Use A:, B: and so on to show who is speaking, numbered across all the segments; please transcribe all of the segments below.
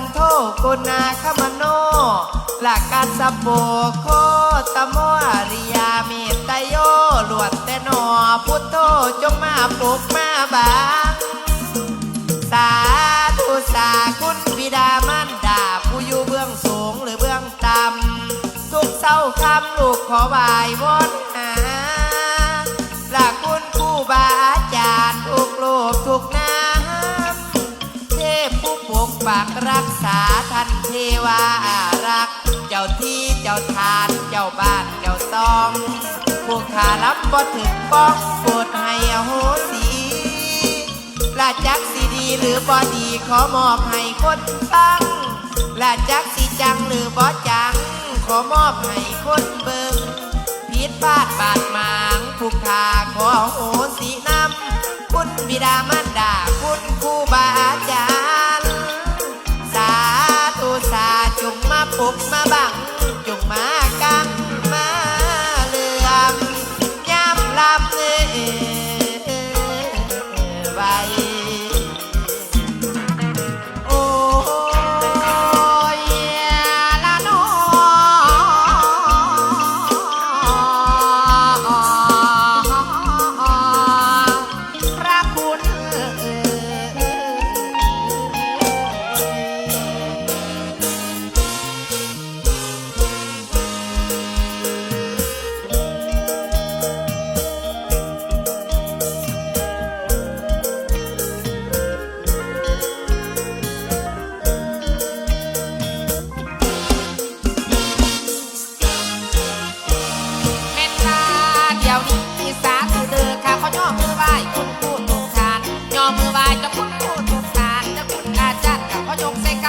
A: ันโทกุณาคมโนหลักการสะโปโคตโมอริยาเมตตโยหลวดแต่นอพุทโธจงมาปลุกมาบางสาธุสาคุณบิดามารดาผู้อยู่เบื้องสูงหรือเบื้องต่ำทุกเศร้าคำลูกขอไหวายวอนหาหละคุณครูบาอาจารย์ทุกโลกทุกน้ำเทพผู้ปกปักรัก วาอารัก เจ้าที่เจ้าทาน เจ้าบ้านเจ้าตองผู้ขารับบ่ถึงป้องโปรดให้อโหสีลาจักสีดีหรือบอดีขอมอบให้คนฟังลาจักสีจังหรือบอจัง ขอมอบให้คนเบิงผิดพลาดบาดหมางผู้ขาขอโหสีนำคุณบิดามารดาคุณครูบาอาจารย์ จงมาปลุกมาบัง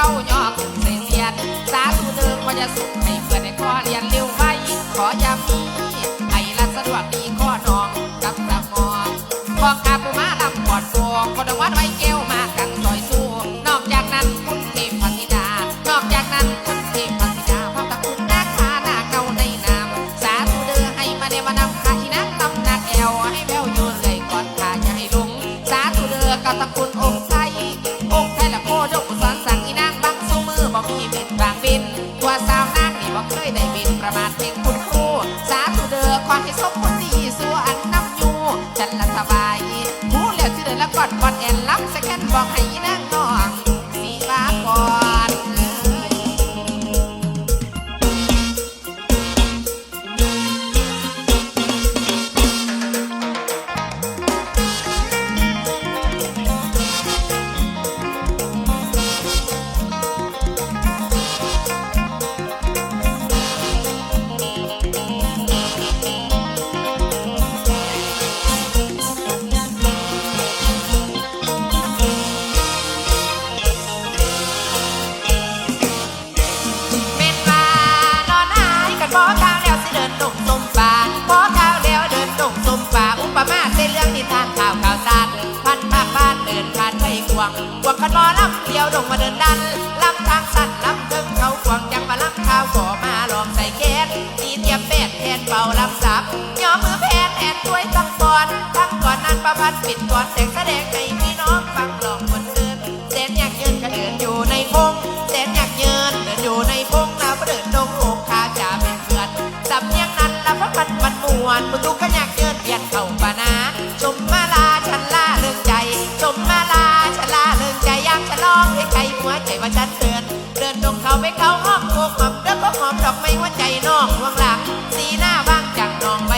A: าย่อ
B: ขึ้นใส่เสียนสาธุเดิมขอจะสุขให้เพื่อนในข้อเรียนเร็วไว้ขออย่ามีให้รัดสะดวกดีข้อนองกับสมองพองอากูมาลำปอดฟองคนวัดไว้แก้วมากัน อดกอดแอนลับสแกนบอกให้อีนาง
A: ข้าวแล้วสิเดินดงสมป่าพอข้าวแล้วเดินดงสมป่าอุปมาเส้นเรื่องนิทานข่าวข่าวสารพันภาคบ้านเดินผ่านไปกวางกวางกันมอลำเดียวดงมาเดินดันลำทางสั้นลำเทิงเขากวางจังมาลำข้าวก่อมาลองใส่แขนตีเทียมแปดแทนเป่าลำสับย่อมือแพนแทนถ้วยตั้งก่อนตั้งก่อนนั้นประพันธ์ปิดก่อนแต่งแสดงให้พี่น้องฟัง ดประตูขยักเยินเบียดเข้าปานาชมมาลาฉันล่าเริงใจ ชมมาลาฉันล่าเริงใจยามฉันองให้ใครหัวใจว่าฉันเตือนเดินลงเขาไปเขาห้อมโคกหอมแล้วก็หอมดอกไม้หัวใจน้องห่วงหลักสีหน้าบ้างจากน้องใบ